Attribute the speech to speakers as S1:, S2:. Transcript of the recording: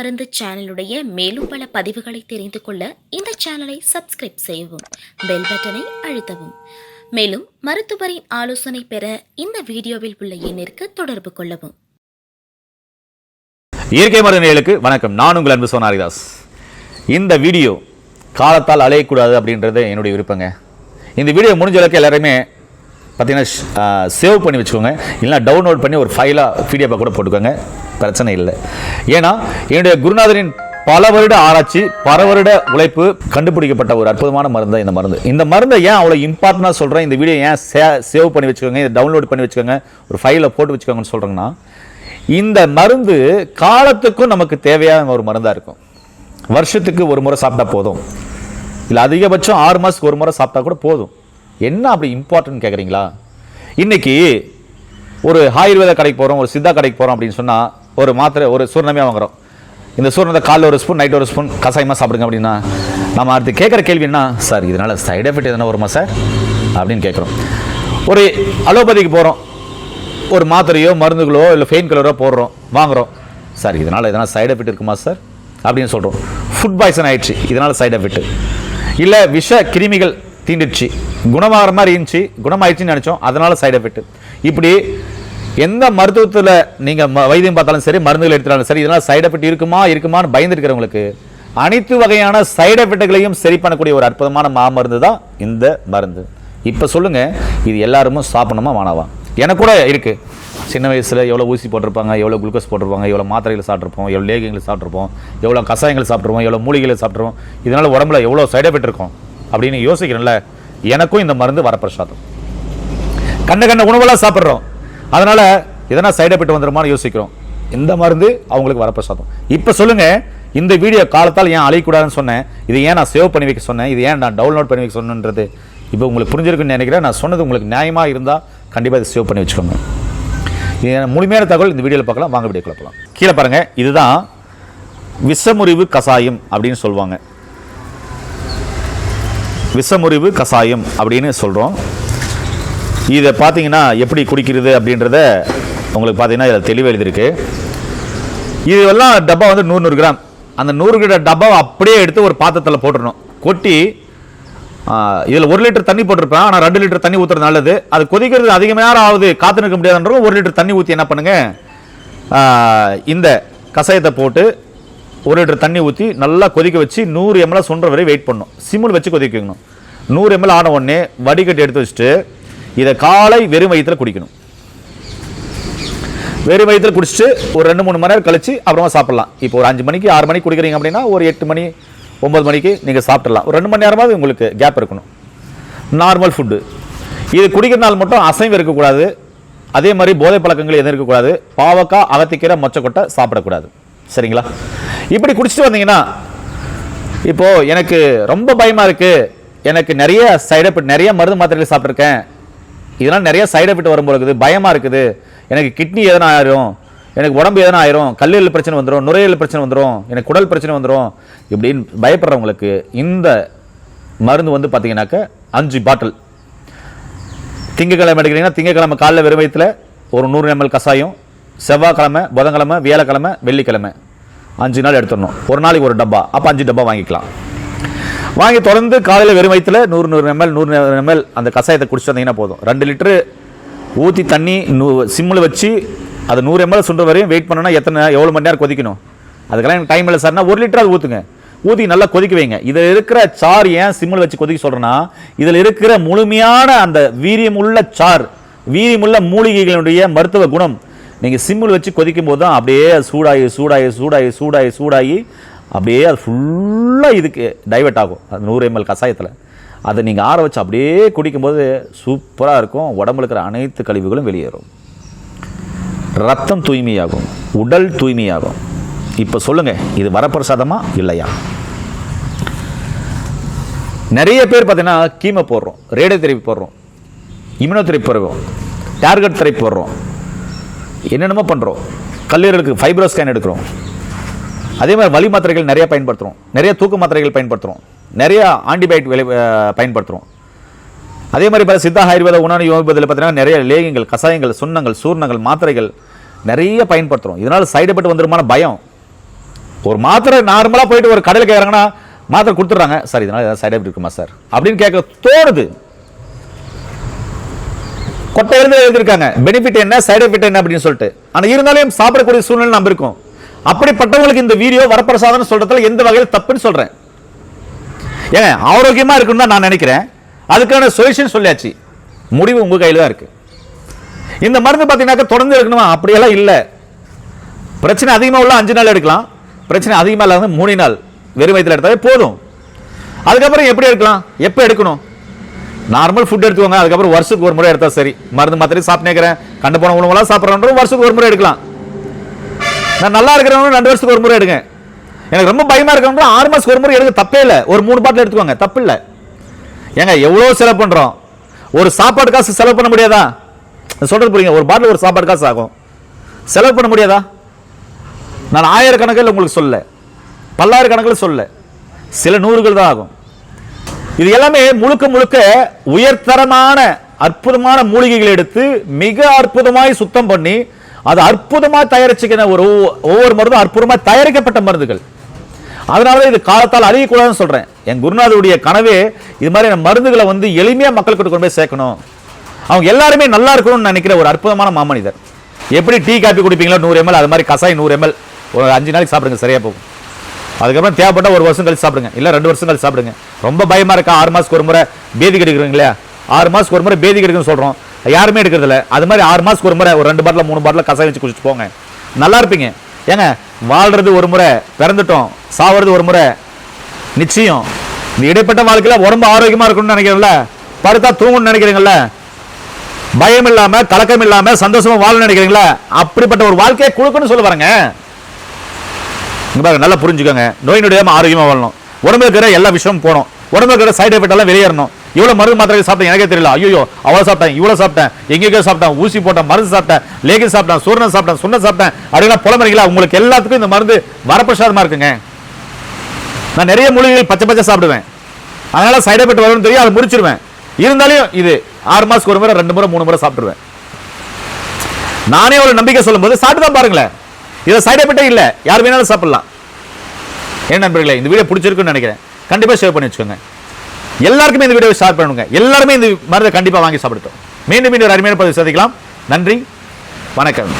S1: மருந்து சேனலுடைய மேலும் பல பதிவுகளை தெரிந்து கொள்ள இந்த சேனலை சப்ஸ்கிரைப் செய்யவும் பெல் பட்டனை அழுத்தவும். மேலும் மருத்துவரின் ஆலோசனை பெற இந்த வீடியோவில் உள்ள எண்ணிற்கு தொடர்பு கொள்ளவும்.
S2: இயற்கை மருந்துகளுக்கு வணக்கம். நான் உங்கள் அன்பு சோனாரிதாஸ். இந்த வீடியோ காலத்தால் அலையக்கூடாது அப்படின்றது என்னுடைய விருப்பங்க. இந்த வீடியோ முடிஞ்ச அளவுக்கு எல்லாருமே பார்த்தீங்கன்னா சேவ் பண்ணி வச்சுக்கோங்க. இல்லைனா டவுன்லோட் பண்ணி ஒரு ஃபைலாக பிடிஎஃபாக கூட போட்டுக்கோங்க. பிரச்சனை இல்லை. ஏன்னா என்னுடைய குருநாதரின் பல வருட ஆராய்ச்சி பல வருட உழைப்பு கண்டுபிடிக்கப்பட்ட ஒரு அற்புதமான மருந்து இந்த மருந்து. இந்த மருந்தை ஏன் அவ்வளோ இம்பார்ட்டண்டாக சொல்கிறேன் இந்த வீடியோ ஏன் சே சேவ் பண்ணி வச்சுக்கோங்க இதை டவுன்லோட் பண்ணி வச்சுக்கோங்க ஒரு ஃபைலில் போட்டு வச்சுக்கோங்கன்னு சொல்கிறேங்கன்னா இந்த மருந்து காலத்துக்கும் நமக்கு தேவையான ஒரு மருந்தாக இருக்கும். வருஷத்துக்கு ஒரு முறை சாப்பிட்டா போதும். இல்லை அதிகபட்சம் ஆறு மாதத்துக்கு ஒரு முறை சாப்பிட்டா கூட போதும். என்ன அப்படி இம்பார்ட்டன்ட் கேட்குறீங்களா இன்றைக்கி ஒரு ஆயுர்வேத கடைக்கு போகிறோம் ஒரு சித்தா கடைக்கு போகிறோம் அப்படின்னு சொன்னால் ஒரு மாத்திரை ஒரு சூர்ணமே வாங்குறோம். இந்த சூர்ணத்தை காலைல ஒரு ஸ்பூன் நைட் ஒரு ஸ்பூன் கசாயமாக சாப்பிடுங்க அப்படின்னா நம்ம அடுத்து கேட்குற கேள்வி என்ன? சார் இதனால் சைட் எஃபெக்ட் எதனா வருமா சார்? அப்படின்னு கேட்குறோம் ஒரு அலோபதிக்கு போகிறோம் ஒரு மாத்திரையோ மருந்துகளோ இல்லை ஃபெயின் கலரோ போடுறோம். வாங்குறோம். சார் இதனால் எதனா சைடு எஃபெக்ட் இருக்குமா சார்? அப்படின்னு சொல்கிறோம் ஃபுட் பாய்சன் ஆயிடுச்சு. இதனால் சைடு எஃபெக்ட் இல்லை விஷ கிருமிகள் தீண்டிடுச்சு குணமாகிற மாதிரி இருந்துச்சு. குணமாயிடுச்சுன்னு நினச்சோம். அதனால் சைடு எஃபெக்ட் இப்படி எந்த மருத்துவத்தில் நீங்கள் வைத்தியம் பார்த்தாலும் சரி மருந்துகள் எடுத்தாலும் சரி இதனால் சைடு எஃபெக்ட் இருக்குமா இருக்குமான்னு பயந்துருக்கிறவங்களுக்கு அனைத்து வகையான சைடு எஃபெக்ட்களையும் சரி பண்ணக்கூடிய ஒரு அற்புதமான மாமருந்து தான் இந்த மருந்து. இப்போ சொல்லுங்கள் இது எல்லாருமே சாப்பிடணுமா வேணாவா? எனக்கு கூட இருக்குது சின்ன வயசில் எவ்வளோ ஊசி போட்டிருப்பாங்க எவ்வளோ குளுக்கோஸ் போட்டிருப்பாங்க எவ்வளோ மாத்திரைகள் சாப்பிட்ருப்போம் எவ்வளோ லேகியங்கள் சாப்பிட்ருப்போம் எவ்வளோ கஷாயங்கள் சாப்பிட்ருப்போம் எவ்வளோ மூலிகைகளை சாப்பிட்ருவோம் இதனால் உடம்புல எவ்வளோ சைடு எஃபெக்ட் இருக்கும் அப்படின்னு யோசிக்கிறேன்ல எனக்கும் இந்த மருந்து வரப்பிரசாதம். கண்ட கண்ட உணவெல்லாம் சாப்பிட்றோம். அதனால் எதனா சைடு எஃபெக்ட் வந்துடுமான்னு யோசிக்கிறோம். இந்த மருந்து? அவங்களுக்கு வரப்பிரசாதம் இப்போ சொல்லுங்கள் இந்த வீடியோ காலத்தால் ஏன் அழியக்கூடாதுன்னு சொன்னேன். இது ஏன் நான் சேவ் பண்ணி வைக்க சொன்னேன்? இது ஏன் நான் டவுன்லோட் பண்ணி வைக்க சொன்னேன்றது? இப்போ உங்களுக்கு புரிஞ்சிருக்குன்னு நினைக்கிறேன். நான் சொன்னது உங்களுக்கு நியாயமாக இருந்தால் கண்டிப்பாக இதை சேவ் பண்ணி வச்சுக்கோங்க. முழுமையான தகவல் இந்த வீடியோவில் பார்க்கலாம். வாங்க வீடியோ பார்க்கலாம் கீழே பாருங்கள் இதுதான் விஷமுறிவு கசாயம் அப்படின்னு சொல்லுவாங்க. விஷமுறிவு கசாயம் அப்படின்னு சொல்கிறோம் இதை பார்த்தீங்கன்னா எப்படி குடிக்கிறது அப்படின்றத உங்களுக்கு பார்த்தீங்கன்னா இதில் தெளிவாக எழுதியிருக்கு. இதெல்லாம் டப்பா வந்து நூறு நூறு கிராம். அந்த நூறு கிராம் டப்பாவை அப்படியே எடுத்து ஒரு பாத்திரத்தில் போட்டுடணும். கொட்டி இதில் ஒரு லிட்டர் தண்ணி போட்டிருப்பேன் ஆனால் ரெண்டு லிட்டர் தண்ணி ஊற்றுறது நல்லது. அது கொதிக்கிறது அதிக நேரம் ஆகுது காத்து நிற்க முடியாதுன்றவங்க ஒரு லிட்டர் தண்ணி ஊற்றி என்ன பண்ணுங்க? இந்த கஷாயத்தை போட்டு ஒரு லிட்டர் தண்ணி ஊற்றி நல்லா கொதிக்க வச்சு நூறு எம்எல் சுன்ற வரை வெயிட் பண்ணணும். சிம்மில் வச்சு கொதிக்க வைக்கணும். நூறு எம்எல் ஆன உடனே வடிகட்டி எடுத்து வச்சுட்டு இதை காலை வெறும் வயிற்றில் குடிக்கணும். வெறும் வயிற்றில் குடிச்சிட்டு ஒரு ரெண்டு மூணு மணி நேரம் கழிச்சு அப்புறமா சாப்பிடலாம். இப்போ ஒரு அஞ்சு மணிக்கு ஆறு மணிக்கு குடிக்கிறீங்க அப்படின்னா ஒரு எட்டு மணி ஒன்பது மணிக்கு நீங்கள் சாப்பிடலாம் ஒரு ரெண்டு மணி நேரமாவது உங்களுக்கு கேப் இருக்கணும். நார்மல் ஃபுட்டு இது குடிக்கிறனால மட்டும் அசைவு இருக்கக்கூடாது. அதே மாதிரி போதை பழக்கங்கள் எதுவும் இருக்கக்கூடாது. பாவக்காய் அகத்திக்கீரை மொச்சக்கொட்டை சாப்பிடக்கூடாது. சரிங்களா? இப்படி குடிச்சிட்டு வந்தீங்கன்னா இப்போ எனக்கு ரொம்ப பயமாக இருக்குது எனக்கு நிறைய சைடு எஃபெக்ட் நிறைய மருந்து மாத்திரைகள் சாப்பிட்ருக்கேன் இதெல்லாம் நிறைய சைடு எஃபெக்ட் வரும்போது இருக்குது. பயமாக இருக்குது. எனக்கு கிட்னி எதனா ஆயிரும். எனக்கு உடம்பு எதனா ஆயிரும். கல்லீரல் பிரச்சனை வந்துடும் நுரையீரல் பிரச்சனை வந்துடும் எனக்கு குடல் பிரச்சனை வந்துடும் இப்படின்னு பயப்படுறவங்களுக்கு இந்த மருந்து வந்து பார்த்தீங்கன்னாக்க அஞ்சு பாட்டில் திங்கக்கிழமை எடுக்கிறீங்கன்னா திங்கக்கிழமை காலைல வெறும் வயித்துல ஒரு நூறு எம்எல் கஷாயம் செவ்வாய்க்கிழமை புதன்கிழமை வியாழக்கிழமை வெள்ளிக்கிழமை. அஞ்சு நாள் எடுத்துடணும். ஒரு நாளைக்கு ஒரு டப்பா. அப்போ அஞ்சு டப்பா வாங்கிக்கலாம். வாங்கி தொடர்ந்து காலையில் வெறும் வயிற்றில் நூறு நூறு எம்எல் நூறு எம்எல் அந்த கஷாயத்தை குடிச்சு வந்தீங்கன்னா போதும். ரெண்டு லிட்டரு ஊற்றி தண்ணி நூ சிம்மில் வச்சு அது நூறு எம்எல் சுண்ட வரையும் வெயிட் பண்ணோன்னா எத்தனை எவ்வளோ மணி நேரம் கொதிக்கணும்? அதுக்கெல்லாம் எனக்கு டைம் இல்லை சார்னா ஒரு லிட்டராக ஊற்றுங்க ஊற்றி நல்லா கொதிக்க வைங்க. இதில் இருக்கிற சார் ஏன் சிம்மில் வச்சு கொதிக்க சொல்கிறேன்னா இதில் இருக்கிற முழுமையான அந்த வீரியமுள்ள சார் வீரியமுள்ள மூலிகைகளுடைய மருத்துவ குணம் நீங்கள் சிம்மில் வச்சு கொதிக்கும் போது தான் அப்படியே சூடாகி சூடாகி சூடாகி சூடாகி சூடாகி அப்படியே அது ஃபுல்லாக இதுக்கு டைவர்ட் ஆகும். அது நூறு எம்எல் கஷாயத்தில். அதை நீங்கள் ஆற வச்சு அப்படியே குடிக்கும்போது சூப்பராக இருக்கும். உடம்புல இருக்கிற அனைத்து கழிவுகளும் வெளியேறும். ரத்தம் தூய்மையாகும். உடல் தூய்மையாகும். இப்போ சொல்லுங்கள் இது வரப்பிரசாதமா இல்லையா? நிறைய பேர் பார்த்தீங்கன்னா கீமை போடுறோம் ரேடியோ தெரப்பி போடுறோம் இம்யூனோ தெரப்பி போடுறோம் டார்கெட் தெரப்பி போடுறோம். என்னென்னமோ பண்ணுறோம் கல்லீரலுக்கு ஃபைப்ரோ ஸ்கேன் எடுக்கிறோம். அதே மாதிரி வலி மாத்திரைகள் நிறைய பயன்படுத்துகிறோம் நிறைய தூக்க மாத்திரைகள் பயன்படுத்துகிறோம் நிறைய ஆன்டிபயோட்டிக் விலை பயன்படுத்துகிறோம் அதே மாதிரி பல சித்தா ஆயுர்வேத உணவு யோகத்தில் பார்த்தீங்கன்னா நிறைய லேகங்கள் கசாயங்கள் சுண்ணங்கள் சூர்ணங்கள் மாத்திரைகள் நிறைய பயன்படுத்துகிறோம் இதனால் சைடு எஃபெக்ட் வந்துருமான பயம். ஒரு மாத்திரை நார்மலாக போயிட்டு ஒரு கடையில் கேட்குறாங்கன்னா மாத்திரை கொடுத்துட்றாங்க. சார் இதனால் ஏதாவது சைடு எஃபெக்ட் இருக்குமா சார்? அப்படின்னு கேட்க தோணுது. கொட்டை எழுந்து எழுதியிருக்காங்க. பெனிஃபிட் என்ன? சைடு எஃபெக்ட் என்ன? அப்படின்னு சொல்லிட்டு. ஆனால் இருந்தாலும் சாப்பிடக்கூடிய சூழ்நிலை நம்ம இருக்கும். அப்படிப்பட்டவங்களுக்கு இந்த வீடியோ வரப்பிரசாதம் சொல்றதுல எந்த வகையில் தப்புன்னு சொல்றேன். ஏங்க ஆரோக்கியமா இருக்குன்னு தான் நான் நினைக்கிறேன். அதுக்கான சொல்யூஷன் சொல்லியாச்சு. முடிவு உங்க கையில் தான் இருக்கு. இந்த மருந்து பார்த்தீங்கன்னாக்கா தொடர்ந்து எடுக்கணுமா அப்படியெல்லாம் இல்லை. பிரச்சனை அதிகமாக உள்ள அஞ்சு நாள் எடுக்கலாம். பிரச்சனை அதிகமாக இல்லாத மூணு நாள் வெறும் வயதில் எடுத்தாலே போதும். அதுக்கப்புறம் எப்படி எடுக்கலாம்? எப்போ எடுக்கணும்? நார்மல் ஃபுட் எடுத்துக்கோங்க. அதுக்கப்புறம் வருஷத்துக்கு ஒரு முறை எடுத்தால் சரி. மருந்து மாத்திரை சாப்பிட்டேங்கிறேன் கண்டு போன உணவுலாம் சாப்பிட்றோன்ற வருஷத்துக்கு ஒரு முறை எடுக்கலாம். நான் நல்லா இருக்கிறவங்க ரெண்டு வருஷத்துக்கு ஒரு முறை எடுங்க. எனக்கு ரொம்ப பயமா இருக்கிறவங்க ஆறு மாசத்துக்கு ஒரு முறை எடுக்க தப்பே இல்லை. ஒரு மூணு பாட்டில் எடுத்துக்கோங்க. தப்பு இல்லை. ஏங்க எவ்வளோ செலவு பண்ணுறோம் ஒரு சாப்பாடு காசு செலவு பண்ண முடியாதா? சொல்கிறது சொல்றது புரியுங்க. ஒரு பாட்டில் ஒரு சாப்பாடு காசு ஆகும். செலவு பண்ண முடியாதா? நான் ஆயிரக்கணக்கில் உங்களுக்கு சொல்ல பல்லாயிரக்கணக்கில் சொல்ல சில நூறுகள் தான் ஆகும். இது எல்லாமே முழுக்க முழுக்க உயர்தரமான அற்புதமான மூலிகைகளை எடுத்து மிக அற்புதமாய் சுத்தம் பண்ணி அது அற்புதமாக தயாரிச்சுக்கிற ஒரு ஒவ்வொ- ஒவ்வொரு மருந்தும் அற்புதமாக தயாரிக்கப்பட்ட மருந்துகள். அதனால இது காலத்தால் அழியக்கூடாதுன்னு சொல்றேன். என் குருநாதருடைய கனவே இது மாதிரி மருந்துகளை வந்து எளிமையா மக்களுக்கு கொண்டு போய் சேர்க்கணும். அவங்க எல்லாருமே நல்லா இருக்கணும்னு நினைக்கிற ஒரு அற்புதமான மாமனிதர். எப்படி டீ காப்பி குடிப்பீங்களோ நூறு எம்எல் அது மாதிரி கசாய் நூறு எம்எல் ஒரு அஞ்சு நாளைக்கு சாப்பிடுங்க சரியா போகும். அதுக்கப்புறம் தேவைப்பட்ட ஒரு வருஷம் கழிச்சு சாப்பிடுங்க இல்லை ரெண்டு வருஷம் கழிச்சு சாப்பிடுங்க. ரொம்ப பயமா இருக்கா? ஆறு மாதத்துக்கு ஒரு முறை பேதி கெடுக்கிறீங்க ஆறு மாதத்துக்கு ஒரு முறை பேதி கெடுக்குன்னு சொல்றோம். யாருமே எடுக்கிறதில்ல. அது மாதிரி ஆறு மாதத்துக்கு ஒரு முறை ஒரு ரெண்டு பாட்டில் மூணு பாட்டில் கசாயம் வச்சு குடிச்சிட்டு போங்க. நல்லா இருப்பீங்க. ஏங்க வாழ்றது ஒரு முறை பிறந்துட்டோம் சாவது ஒரு முறை நிச்சயம். இந்த இடைப்பட்ட வாழ்க்கையில் உடம்பு ஆரோக்கியமாக இருக்கணும்னு நினைக்கிறீங்களா படுத்தா தூங்கணும்னு நினைக்கிறீங்களா பயம் இல்லாமல் கலக்கம் இல்லாமல் சந்தோஷமாக வாழணும்னு நினைக்கிறீங்களா? அப்படிப்பட்ட ஒரு வாழ்க்கையை கொடுக்கணும்னு சொல்ல வரேங்க நல்லா புரிஞ்சுக்கோங்க. நோய் நொடியாமல் ஆரோக்கியமாக வாழணும். உடம்புல இருக்கிற எல்லா விஷயமும் போகணும். உடம்புல இருக்கிற சைடு எஃபெக்ட் எல்லாம் வெளியேறணும். இவ்வளவு மருந்து மாத்திரை சாப்பிட்டேன் எனக்கே தெரியல. ஐயோ அவ்வளவு சாப்பிட்டேன் இவ்வளவு சாப்பிட்டேன் எங்கேயோ சாப்பிட்டேன் ஊசி போட்டேன் மருந்து சாப்பிட்டேன் லேகி சாப்பிட்டேன் சூரணம் சாப்பிட்டேன் சுண்ண சாப்பிட்டேன். அப்படின்னா புலம்புறீங்களா? உங்களுக்கு எல்லாத்துக்கும் இந்த மருந்து வரப்பிரசாதமா இருக்குங்க. நான் நிறைய மூலிகைகள் பச்சை பச்சை சாப்பிடுவேன். அதனால சைடு எஃபெக்ட் வரும்னு தெரியும் அதை முடிச்சிருவேன் இருந்தாலும் இது ஆறு மாசத்துக்கு ஒரு முறை ரெண்டு முறை மூணு முறை சாப்பிடுவேன் நானே ஒரு நம்பிக்கை சொல்லும்போது சாப்பிட்டு தான் பாருங்களேன் இதில் சைடு எஃபெக்டே இல்லை. யார் வேணாலும் சாப்பிடலாம். ஏன் நண்பர்களே இந்த வீடியோ பிடிச்சிருக்குன்னு நினைக்கிறேன். கண்டிப்பாக ஷேர் பண்ணி வச்சுக்கோங்க. எல்லாருக்குமே இந்த வீடியோ ஷேர் பண்ணுங்க. எல்லாருமே இந்த மருந்தை கண்டிப்பாக வாங்கி சாப்பிடட்டும். மீண்டும் மீண்டும் ஒரு அருமையான பதிவு சந்திக்கலாம். நன்றி. வணக்கம்.